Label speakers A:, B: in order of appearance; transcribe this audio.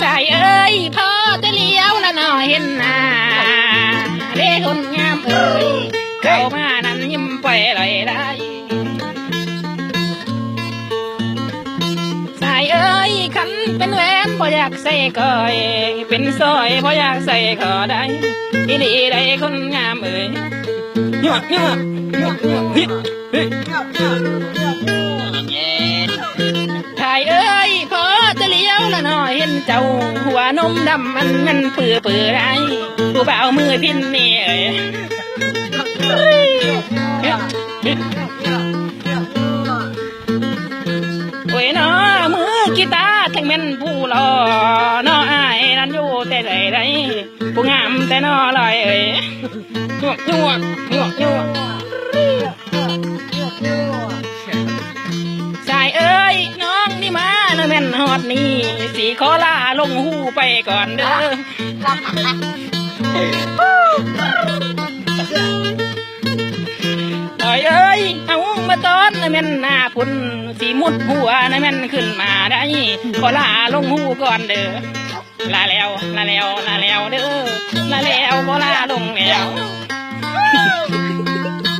A: สายเอ้ยพอจะเลี้ยวละหน่อยเห็นหน้าเด้คนงามเอ้ยเข้ามานั้นยิ้มไปลอยได้สายเอ้ยขันเป็นแหวนพออยากใส่ก่อย เป็นสร้อยพออยากใส่ขอได้อีหลีได้คนงามเอ้ยยั่ยั่วยั่ยั่วเฮ้ยเฮ้ย ลี้ยวละน่อยเห็นเจ้าหัวนมดำมันมันเปื่อเปื่อไรผู้บ่ามือพินนี่เอ้ยเฮ้ยเฮ้ยเฮ้ยโอ้ยน้อมือกีตาร์ทั้งแม่นผู้หล่อน้ออายนั้นอยู่แต่ใดใดผู้งามแต่น้อลอยเอ้ยยั่วยั่วยั่วยั่ว ฮอดนี่สีขอลาลงหูไปก่อนเด้อลอยเอ้ยเอามาตอนนะแม่นหน้าพุ่นสีมุดหัวนะแม่นขึ้นมาได้ขอลาลงหูก่อนเด้อลาแล้วลาแล้วลาแล้วเด้อลาแล้วขอลาลงแล้ว